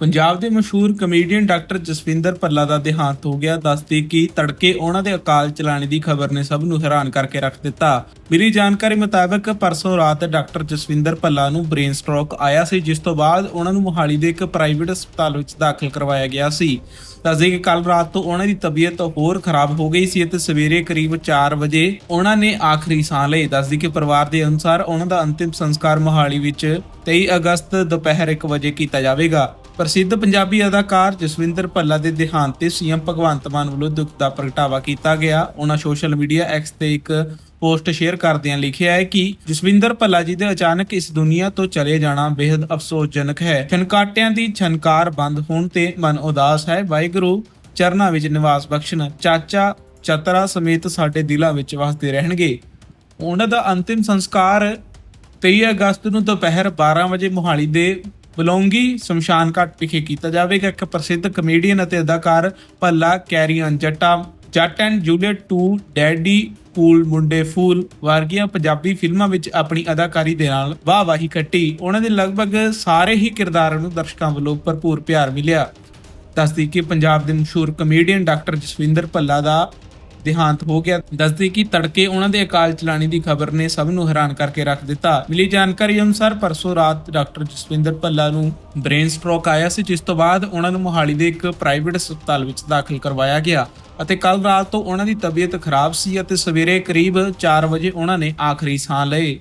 ਪੰਜਾਬ ਦੇ ਮਸ਼ਹੂਰ comedian doctor Jaswinder Bhalla ਦਾ ਦੇਹਾਂਤ ਹੋ ਗਿਆ। ਦੱਸਦੀ ਕਿ ਤੜਕੇ ਉਹਨਾਂ ਦੇ ਅਕਾਲ ਚਲਾਣੇ ਦੀ ਖਬਰ ਨੇ ਸਭ ਨੂੰ ਹੈਰਾਨ ਕਰਕੇ ਰੱਖ ਦਿੱਤਾ। ਮਿਲੀ ਜਾਣਕਾਰੀ ਮੁਤਾਬਕ ਪਰਸੋਂ ਰਾਤ ਡਾਕਟਰ ਜਸਵਿੰਦਰ ਭੱਲਾ ਨੂੰ ਬ੍ਰੇਨ ਸਟ੍ਰੋਕ ਆਇਆ ਸੀ, ਜਿਸ ਤੋਂ ਬਾਅਦ ਉਹਨਾਂ ਨੂੰ ਮੋਹਾਲੀ ਦੇ ਇੱਕ ਪ੍ਰਾਈਵੇਟ ਹਸਪਤਾਲ ਵਿੱਚ ਦਾਖਲ ਕਰਵਾਇਆ ਗਿਆ ਸੀ। ਦੱਸਦੇ ਕਿ ਕੱਲ ਰਾਤ ਤੋਂ ਉਹਨਾਂ ਦੀ ਤਬੀਅਤ ਹੋਰ ਖਰਾਬ ਹੋ ਗਈ ਸੀ ਅਤੇ ਸਵੇਰੇ ਕਰੀਬ 4 ਵਜੇ ਉਹਨਾਂ ਨੇ ਆਖਰੀ ਸਾਹ ਲਈ। ਦੱਸਦੀ ਕਿ ਪਰਿਵਾਰ ਦੇ ਅਨੁਸਾਰ ਉਹਨਾਂ ਦਾ ਅੰਤਿਮ ਸੰਸਕਾਰ ਮੋਹਾਲੀ ਵਿੱਚ 23 ਅਗਸਤ ਦੁਪਹਿਰ 1 ਵਜੇ ਕੀਤਾ ਜਾਵੇਗਾ। ਪ੍ਰਸਿੱਧ ਪੰਜਾਬੀ ਅਦਾਕਾਰ ਜਸਵਿੰਦਰ ਭੱਲਾ ਦੇ ਦੇਹਾਂਤ ਤੇ ਸੀਐਮ ਭਗਵੰਤ ਮਾਨ ਵੱਲੋਂ ਦੁੱਖ ਦਾ ਪ੍ਰਗਟਾਵਾ ਕੀਤਾ ਗਿਆ। ਉਹਨਾਂ ਸੋਸ਼ਲ ਮੀਡੀਆ ਐਕਸ ਤੇ ਇੱਕ ਪੋਸਟ ਸ਼ੇਅਰ ਕਰਦਿਆਂ ਲਿਖਿਆ ਹੈ ਕਿ ਜਸਵਿੰਦਰ ਭੱਲਾ ਜੀ ਦੇ ਅਚਾਨਕ ਇਸ ਦੁਨੀਆ ਤੋਂ ਚਲੇ ਜਾਣਾ ਬੇहद ਅਫਸੋਸਜਨਕ ਹੈ। ਛਨਕਾਟਿਆਂ ਦੀ ਛਨਕਾਰ ਬੰਦ ਹੋਣ ਤੇ ਮਨ ਉਦਾਸ ਹੈ। ਵਾਹਿਗੁਰੂ ਚਰਨਾਂ ਵਿੱਚ ਨਿਵਾਸ ਬਖਸ਼ਣ, ਚਾਚਾ ਚਤਰਾ ਸਮੇਤ ਸਾਡੇ ਦਿਲਾਂ ਵਿੱਚ ਵਸਦੇ ਰਹਿਣਗੇ। ਉਹਨਾਂ ਦਾ ਅੰਤਿਮ ਸੰਸਕਾਰ 23 ਅਗਸਤ ਨੂੰ ਦੁਪਹਿਰ 12 ਵਜੇ ਮੋਹਾਲੀ ਦੇ ਬਲੌਂਗੀ ਸ਼ਮਸ਼ਾਨ ਘਾਟ ਵਿਖੇ ਕੀਤਾ ਜਾਵੇਗਾ ਇੱਕ ਪ੍ਰਸਿੱਧ ਕਮੇਡੀਅਨ ਅਤੇ ਅਦਾਕਾਰ ਭੱਲਾ ਕੈਰੀਅਨ ਜੱਟਾ, ਜੱਟ ਐਂਡ ਜੂਲੀਅਟ 2 ਡੈਡੀ ਪੂਲ ਮੁੰਡੇ ਫੂਲ ਵਰਗੀਆਂ ਪੰਜਾਬੀ ਫਿਲਮਾਂ ਵਿੱਚ ਆਪਣੀ ਅਦਾਕਾਰੀ ਦੇ ਨਾਲ ਵਾਹ-ਵਾਹੀ ਕੱਟੀ। ਉਹਨਾਂ ਦੇ ਲਗਭਗ ਸਾਰੇ ਹੀ ਕਿਰਦਾਰਾਂ ਨੂੰ ਦਰਸ਼ਕਾਂ ਵੱਲੋਂ ਭਰਪੂਰ ਪਿਆਰ ਮਿਲਿਆ। ਦੱਸਦੀ ਕਿ ਪੰਜਾਬ ਦੇ ਮਸ਼ਹੂਰ ਕਮੇਡੀਅਨ ਡਾਕਟਰ ਜਸਵਿੰਦਰ ਭੱਲਾ ਦਾ ਦੇਹਾਂਤ ਹੋ ਗਿਆ। ਦੱਸਦੀ ਕਿ ਤੜਕੇ ਉਹਨਾਂ ਦੇ ਅਕਾਲ ਚਲਾਣੇ ਦੀ ਖਬਰ ਨੇ ਸਭ ਨੂੰ ਹੈਰਾਨ ਕਰਕੇ ਰੱਖ ਦਿੱਤਾ। ਮਿਲੀ ਜਾਣਕਾਰੀ ਅਨੁਸਾਰ ਪਰਸੋਂ ਰਾਤ ਡਾਕਟਰ ਜਸਵਿੰਦਰ ਭੱਲਾ ਨੂੰ ਬ੍ਰੇਨ ਸਟ੍ਰੋਕ ਆਇਆ ਸੀ, ਜਿਸ ਤੋਂ ਬਾਅਦ ਉਹਨਾਂ ਨੂੰ ਮੋਹਾਲੀ ਦੇ ਇੱਕ ਪ੍ਰਾਈਵੇਟ ਹਸਪਤਾਲ ਵਿੱਚ ਦਾਖਲ ਕਰਵਾਇਆ ਗਿਆ ਅਤੇ ਕੱਲ ਰਾਤ ਤੋਂ ਉਹਨਾਂ ਦੀ ਤਬੀਅਤ ਖਰਾਬ ਸੀ ਅਤੇ ਸਵੇਰੇ ਕਰੀਬ 4 ਵਜੇ ਉਹਨਾਂ ਨੇ ਆਖਰੀ ਸਾਹ ਲਏ।